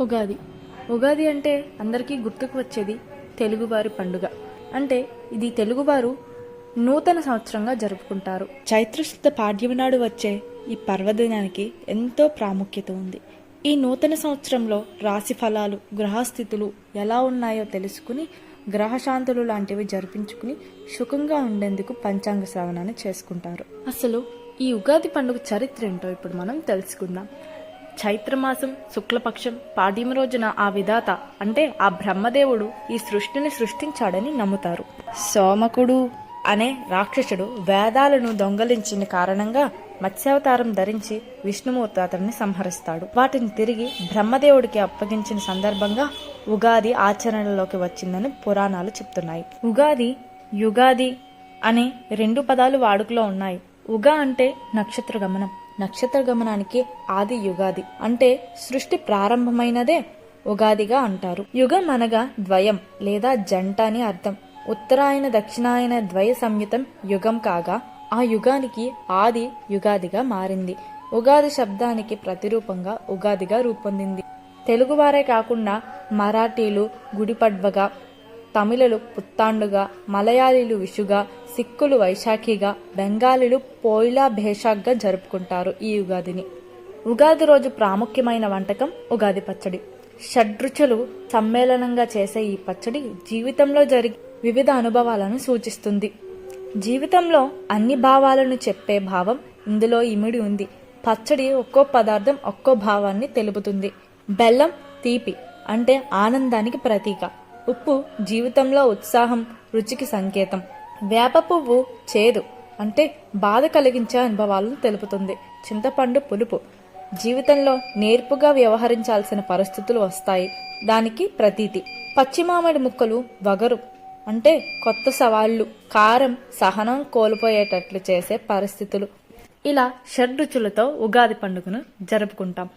ఉగాది. ఉగాది అంటే అందరికీ గుర్తుకు వచ్చేది తెలుగువారి పండుగ. అంటే ఇది తెలుగువారు నూతన సంవత్సరంగా జరుపుకుంటారు. చైత్రశుద్ధ పాడ్యమి నాడు వచ్చే ఈ పర్వదినానికి ఎంతో ప్రాముఖ్యత ఉంది. ఈ నూతన సంవత్సరంలో రాశి ఫలాలు గ్రహస్థితులు ఎలా ఉన్నాయో తెలుసుకుని గ్రహశాంతులు లాంటివి జరిపించుకుని సుఖంగా ఉండేందుకు పంచాంగ శ్రవణాన్ని చేసుకుంటారు. అసలు ఈ ఉగాది పండుగ చరిత్ర ఏంటో ఇప్పుడు మనం తెలుసుకుందాం. చైత్రమాసం శుక్లపక్షం పాడ్యం రోజున ఆ విధాత అంటే ఆ బ్రహ్మదేవుడు ఈ సృష్టిని సృష్టించాడని నమ్ముతారు. సోమకుడు అనే రాక్షసుడు వేదాలను దొంగలించిన కారణంగా మత్స్యావతారం ధరించి విష్ణుమూర్తి అతన్ని సంహరిస్తాడు. వాటిని తిరిగి బ్రహ్మదేవుడికి అప్పగించిన సందర్భంగా ఉగాది ఆచరణలోకి వచ్చిందని పురాణాలు చెప్తున్నాయి. ఉగాది యుగాది అనే రెండు పదాలు వాడుకలో ఉన్నాయి. ఉగా అంటే నక్షత్ర గమనం నక్షత్ర గమనానికి ఆది యుగాది అంటే సృష్టి ప్రారంభమైనదే ఉగాదిగా అంటారు. యుగం అనగా ద్వయం లేదా జంట అని అర్థం. ఉత్తరాయణ దక్షిణాయన ద్వయ సంయుతం యుగం కాగా ఆ యుగానికి ఆది యుగాదిగా మారింది. ఉగాది శబ్దానికి ప్రతిరూపంగా ఉగాదిగా రూపొందింది. తెలుగువారే కాకుండా మరాఠీలు గుడిపడ్వగా తమిళలు పుత్తాండుగా మలయాళీలు విషుగా సిక్కులు వైశాఖిగా బెంగాలీలు పోయిలా భేషాగ్గా జరుపుకుంటారు ఈ ఉగాదిని. ఉగాది రోజు ప్రాముఖ్యమైన వంటకం ఉగాది పచ్చడి. షడ్రుచులు సమ్మేళనంగా చేసే ఈ పచ్చడి జీవితంలో జరిగే వివిధ అనుభవాలను సూచిస్తుంది. జీవితంలో అన్ని భావాలను చెప్పే భావం ఇందులో ఇమిడి ఉంది. పచ్చడి ఒక్కో పదార్థం ఒక్కో భావాన్ని తెలుపుతుంది. బెల్లం తీపి అంటే ఆనందానికి ప్రతీక. ఉప్పు జీవితంలో ఉత్సాహం రుచికి సంకేతం. వేప పువ్వు చేదు అంటే బాధ కలిగించే అనుభవాలను తెలుపుతుంది. చింతపండు పులుపు. జీవితంలో నేర్పుగా వ్యవహరించాల్సిన పరిస్థితులు వస్తాయి. దానికి ప్రతీతి. పచ్చి మామిడి ముక్కలు వగరు. అంటే కొత్త సవాళ్ళు కారం సహనం కోల్పోయేటట్లు చేసే పరిస్థితులు. ఇలా షడ్రుచులతో ఉగాది పండుగను జరుపుకుంటాం.